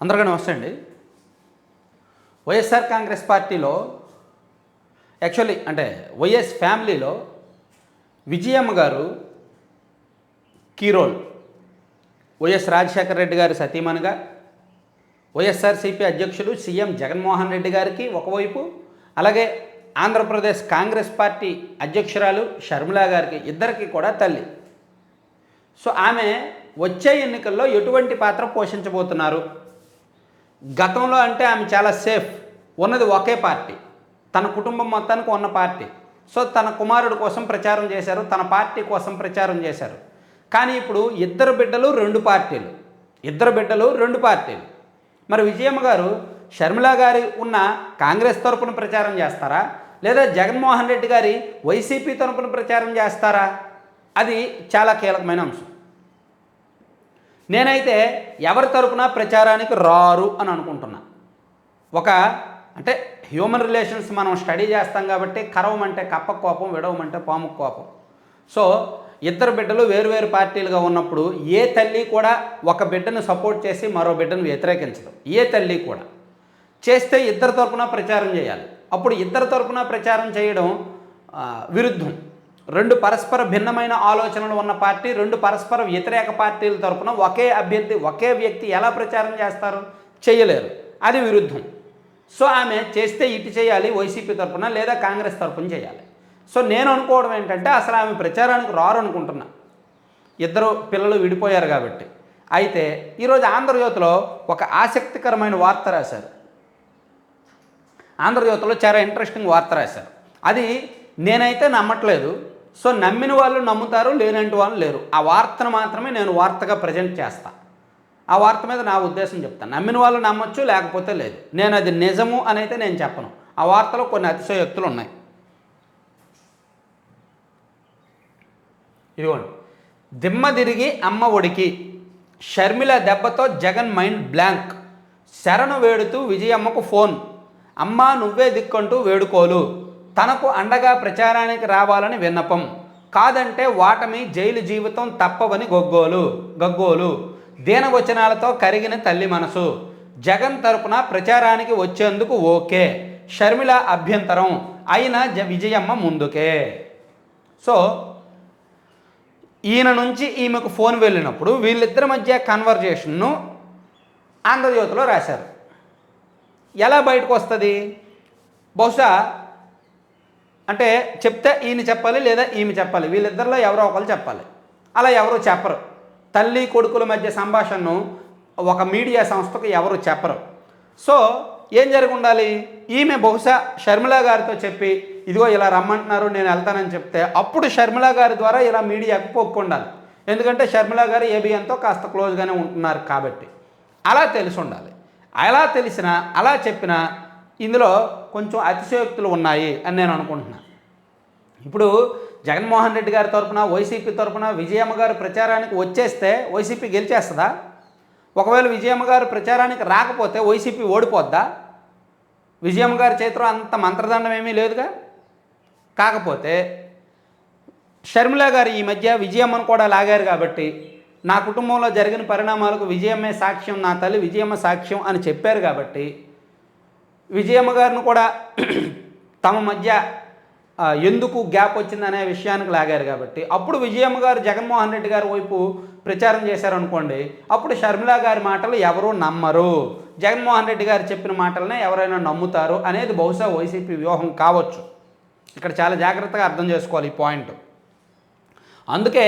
అందరికీ నమస్తే అండి. వైఎస్ఆర్ కాంగ్రెస్ పార్టీలో యాక్చువల్లీ అంటే వైఎస్ ఫ్యామిలీలో విజయమ్మ గారు కీ రోల్. వైఎస్ రాజశేఖర రెడ్డి గారి సతీమణిగా వైఎస్ఆర్సీపీ అధ్యక్షులు సీఎం జగన్మోహన్ రెడ్డి గారికి ఒకవైపు అలాగే ఆంధ్రప్రదేశ్ కాంగ్రెస్ పార్టీ అధ్యక్షురాలు షర్మిలా గారికి ఇద్దరికి కూడా తల్లి. సో ఆమె వచ్చే ఎన్నికల్లో ఎటువంటి పాత్ర పోషించబోతున్నారు? గతంలో అంటే ఆమె చాలా సేఫ్. ఉన్నది ఒకే పార్టీ. తన కుటుంబం మొత్తానికి ఉన్న పార్టీ. సో తన కుమారుడు కోసం ప్రచారం చేశారు తన పార్టీ కోసం ప్రచారం చేశారు. కానీ ఇప్పుడు ఇద్దరు బిడ్డలు రెండు పార్టీలు. ఇద్దరు బిడ్డలు రెండు పార్టీలు. మరి విజయమ్మ గారు షర్మిల గారి ఉన్న కాంగ్రెస్ తరపున ప్రచారం చేస్తారా? లేదా జగన్మోహన్ రెడ్డి గారి వైసీపీ తరపున ప్రచారం చేస్తారా? అది చాలా కీలకమైన అంశం. నేనైతే ఎవరి తరపున ప్రచారానికి రారు అని అనుకుంటున్నా. ఒక అంటే హ్యూమన్ రిలేషన్స్ మనం స్టడీ చేస్తాం కాబట్టి కరవమంటే కప్ప కోపం విడవమంటే పాము కోపం. సో ఇద్దరు బిడ్డలు వేరువేరు పార్టీలుగా ఉన్నప్పుడు ఏ తల్లి కూడా ఒక బిడ్డను సపోర్ట్ చేసి మరో బిడ్డను వ్యతిరేకించదు. ఏ తల్లి కూడా. చేస్తే ఇద్దరు తరపున ప్రచారం చేయాలి. అప్పుడు ఇద్దరు తరపున ప్రచారం చేయడం విరుద్ధం. రెండు పరస్పర భిన్నమైన ఆలోచనలు ఉన్న పార్టీ రెండు పరస్పర వ్యతిరేక పార్టీల తరఫున ఒకే అభ్యర్థి ఒకే వ్యక్తి ఎలా ప్రచారం చేస్తారు? చేయలేరు. అది విరుద్ధం. సో ఆమె చేస్తే ఇటు చేయాలి వైసీపీ తరఫున లేదా కాంగ్రెస్ తరఫున చేయాలి. సో నేను అనుకోవడం ఏంటంటే అసలు ఆమె ప్రచారానికి రారు అనుకుంటున్నా. ఇద్దరు పిల్లలు విడిపోయారు కాబట్టి. అయితే ఈరోజు ఆంధ్రజ్యోతిలో ఒక ఆసక్తికరమైన వార్త రాశారు. ఆంధ్రజ్యోతిలో చాలా ఇంట్రెస్టింగ్ వార్త రాశారు. అది నేనైతే నమ్మట్లేదు. సో నమ్మిన వాళ్ళు నమ్ముతారు లేనంటి వాళ్ళు లేరు. ఆ వార్తను మాత్రమే నేను వార్తగా ప్రజెంట్ చేస్తా. ఆ వార్త మీద నా ఉద్దేశం చెప్తాను నమ్మిన వాళ్ళు నమ్మొచ్చు లేకపోతే లేదు. నేను అది నిజము అని అయితే నేను చెప్పను. ఆ వార్తలో కొన్ని అతిశయోక్తులు ఉన్నాయి. ఇదిగోండి. దిమ్మ తిరిగి అమ్మ ఒడికి. షర్మిల దెబ్బతో జగన్ మైండ్ బ్లాంక్. శరణు వేడుతూ విజయమ్మకు ఫోన్. అమ్మ నువ్వే దిక్కంటూ వేడుకోలు. తనకు అండగా ప్రచారానికి రావాలని విన్నపం. కాదంటే వాటమి జైలు జీవితం తప్పవని గొగ్గోలు గగ్గోలు. దీనవచనాలతో కరిగిన తల్లి మనసు. జగన్ తరపున ప్రచారానికి వచ్చేందుకు ఓకే. షర్మిల అభ్యంతరం. అయిన జ విజయమ్మ ముందుకే. సో ఈయన నుంచి ఈమెకు ఫోన్ వెళ్ళినప్పుడు వీళ్ళిద్దరి మధ్య కన్వర్జేషన్ను ఆంధ్రజ్యోతిలో రాశారు. ఎలా బయటకు వస్తుంది బహుశా అంటే చెప్తే ఈయన చెప్పాలి లేదా ఈమె చెప్పాలి. వీళ్ళిద్దరిలో ఎవరో ఒకరు చెప్పాలి. అలా ఎవరు చెప్పరు. తల్లి కొడుకుల మధ్య సంభాషణను ఒక మీడియా సంస్థకు ఎవరు చెప్పరు. సో ఏం జరిగి ఉండాలి ఈమె బహుశా షర్మిల గారితో చెప్పి ఇదిగో ఇలా రమ్మంటున్నారు నేను వెళ్తానని చెప్తే అప్పుడు షర్మిల గారి ద్వారా ఇలా మీడియాకు పొక్కుండాలి. ఎందుకంటే షర్మిల గారు ఏబిఎన్తో కాస్త క్లోజ్గానే ఉంటున్నారు కాబట్టి. అలా తెలిసి ఉండాలి. అలా తెలిసినా అలా చెప్పినా ఇందులో కొంచెం అతిశయోక్తులు ఉన్నాయి అని నేను అనుకుంటున్నాను ఇప్పుడు జగన్మోహన్ రెడ్డి గారి తరపున వైసీపీ తరఫున విజయమ్మ గారు ప్రచారానికి వచ్చేస్తే వైసీపీ గెలిచేస్తుందా? ఒకవేళ విజయమ్మ గారు ప్రచారానికి రాకపోతే వైసీపీ ఓడిపోద్దా? విజయమ్మ గారి చేతిలో అంత మంత్రదండం ఏమీ లేదుగా? కాకపోతే షర్మిల గారు ఈ మధ్య విజయమ్మను కూడా లాగారు కాబట్టి నా కుటుంబంలో జరిగిన పరిణామాలకు విజయమ్మే సాక్ష్యం నా తల్లి విజయమ్మ సాక్ష్యం అని చెప్పారు కాబట్టి విజయమ్మ గారిని కూడా తమ మధ్య ఎందుకు గ్యాప్ వచ్చిందనే విషయానికి లాగారు కాబట్టి. అప్పుడు విజయమ్మ గారు జగన్మోహన్ రెడ్డి గారి వైపు ప్రచారం చేశారనుకోండి అప్పుడు షర్మిల గారి మాటలు ఎవరూ నమ్మరు. జగన్మోహన్ రెడ్డి గారు చెప్పిన మాటలనే ఎవరైనా నమ్ముతారు అనేది బహుశా వైసీపీ వ్యూహం కావచ్చు. ఇక్కడ చాలా జాగ్రత్తగా అర్థం చేసుకోవాలి ఈ పాయింట్. అందుకే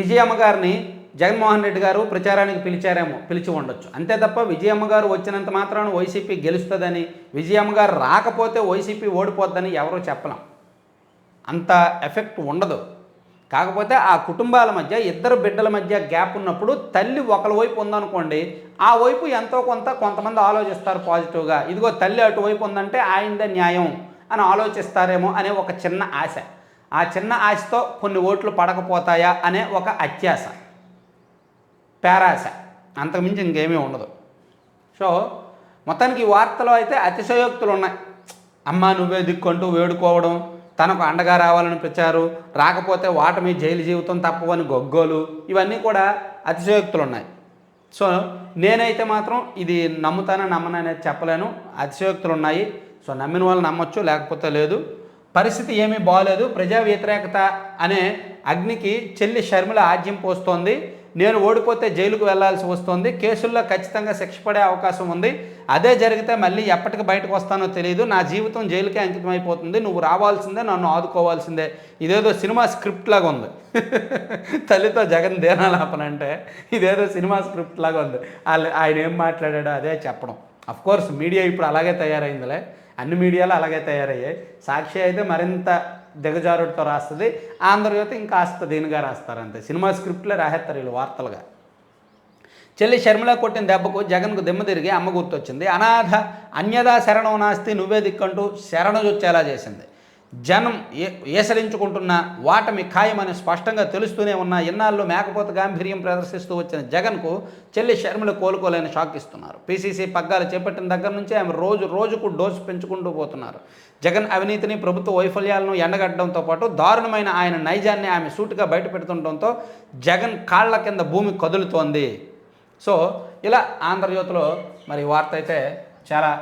విజయమ్మ గారిని జగన్మోహన్ రెడ్డి గారు ప్రచారానికి పిలిచారేమో పిలిచి ఉండొచ్చు. అంతే తప్ప విజయమ్మ గారు వచ్చినంత మాత్రాన వైసీపీ గెలుస్తుందని విజయమ్మ గారు రాకపోతే వైసీపీ ఓడిపోద్దని ఎవరూ చెప్పలేం. అంత ఎఫెక్ట్ ఉండదు. కాకపోతే ఆ కుటుంబాల మధ్య ఇద్దరు బిడ్డల మధ్య గ్యాప్ ఉన్నప్పుడు తల్లి ఒకరి వైపు ఉందనుకోండి ఆ వైపు ఎంతో కొంత కొంతమంది ఆలోచిస్తారు పాజిటివ్గా. ఇదిగో తల్లి అటువైపు ఉందంటే ఆయనదే న్యాయం అని ఆలోచిస్తారేమో అనే ఒక చిన్న ఆశ. ఆ చిన్న ఆశతో కొన్ని ఓట్లు పడకపోతాయా అనే ఒక అత్యాశ. పేరాశ. అంతకుమించి ఇంకేమీ ఉండదు. సో మొత్తానికి వార్తలో అయితే అతిశయోక్తులు ఉన్నాయి. అమ్మ నువ్వే దిక్కుంటూ వేడుకోవడం తనకు అండగా రావాలని ప్రచారు రాకపోతే వాటమి జైలు జీవితం తప్పవని గొగ్గోలు ఇవన్నీ కూడా అతిశయోక్తులు ఉన్నాయి. సో నేనైతే మాత్రం ఇది నమ్ముతానా నమ్మననేది చెప్పలేను. అతిశయోక్తులు ఉన్నాయి. సో నమ్మిన వాళ్ళు నమ్మొచ్చు లేకపోతే లేదు. పరిస్థితి ఏమీ బాగలేదు ప్రజా వ్యతిరేకత అనే అగ్నికి చెల్లి షర్మిల ఆజ్యం పోస్తోంది. నేను ఓడిపోతే జైలుకు వెళ్ళాల్సి వస్తుంది. కేసుల్లో ఖచ్చితంగా శిక్ష పడే అవకాశం ఉంది. అదే జరిగితే మళ్ళీ ఎప్పటికి బయటకు వస్తానో తెలియదు. నా జీవితం జైలుకే అంకితం అయిపోతుంది నువ్వు రావాల్సిందే నన్ను ఆదుకోవాల్సిందే. ఇదేదో సినిమా స్క్రిప్ట్ లాగా ఉంది. తల్లితో జగన్ దేనాలాపనంటే ఇదేదో సినిమా స్క్రిప్ట్ లాగా ఉంది. వాళ్ళు ఆయన ఏం మాట్లాడాడో అదే చెప్పడం. కోర్స్ మీడియా ఇప్పుడు అలాగే తయారైందిలే. అన్ని మీడియాలు అలాగే తయారయ్యాయి. సాక్షి అయితే మరింత దిగజారుడితో రాస్తుంది. ఆంధ్రజ్యోతి ఇంకా కాస్త దీనిగా రాస్తారు అంతే సినిమా స్క్రిప్ట్లో రాసేస్తారు వీళ్ళు వార్తలుగా. చెల్లి షర్మిల కొట్టిన దెబ్బకు జగన్కు దిమ్మ తిరిగి అమ్మ గుర్తొచ్చింది. అనాథ అన్యదా శరణం నాస్తి నువ్వే దిక్కంటూ శరణజొచ్చేలా చేసింది. జనం ఏ ఏసరించుకుంటున్న వాటమి ఖాయమని స్పష్టంగా తెలుస్తూనే ఉన్న ఇన్నాళ్ళు మేకపోత గాంభీర్యం ప్రదర్శిస్తూ వచ్చిన జగన్కు చెల్లి శర్మలు కోలుకోలేని షాక్ ఇస్తున్నారు. పీసీసీ పగ్గాలు చేపట్టిన దగ్గర నుంచి ఆమె రోజు రోజుకు డోసు పెంచుకుంటూ పోతున్నారు. జగన్ అవినీతిని ప్రభుత్వ వైఫల్యాలను ఎండగట్టడంతో పాటు దారుణమైన ఆయన నైజాన్ని ఆమె సూటిగా బయటపెడుతుండటంతో జగన్ కాళ్ళ కింద భూమి కదులుతోంది. సో ఇలా ఆంధ్రజ్యోతిలో మరి వార్త అయితే చాలా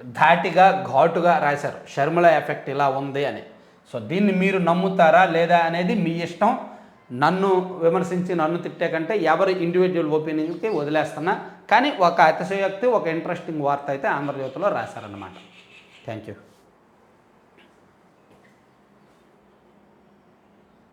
ధాటిగా ఘాటుగా రాశారు. షర్మిల ఎఫెక్ట్ ఇలా ఉంది అని. సో దీన్ని మీరు నమ్ముతారా లేదా అనేది మీ ఇష్టం. నన్ను విమర్శించి నన్ను తిట్టే కంటే ఎవరి ఇండివిజువల్ ఒపీనియన్కి వదిలేస్తున్నా. కానీ ఒక అతిశయోక్తి ఒక ఇంట్రెస్టింగ్ వార్త అయితే ఆంధ్రజ్యోతిలో రాశారన్నమాట. Thank you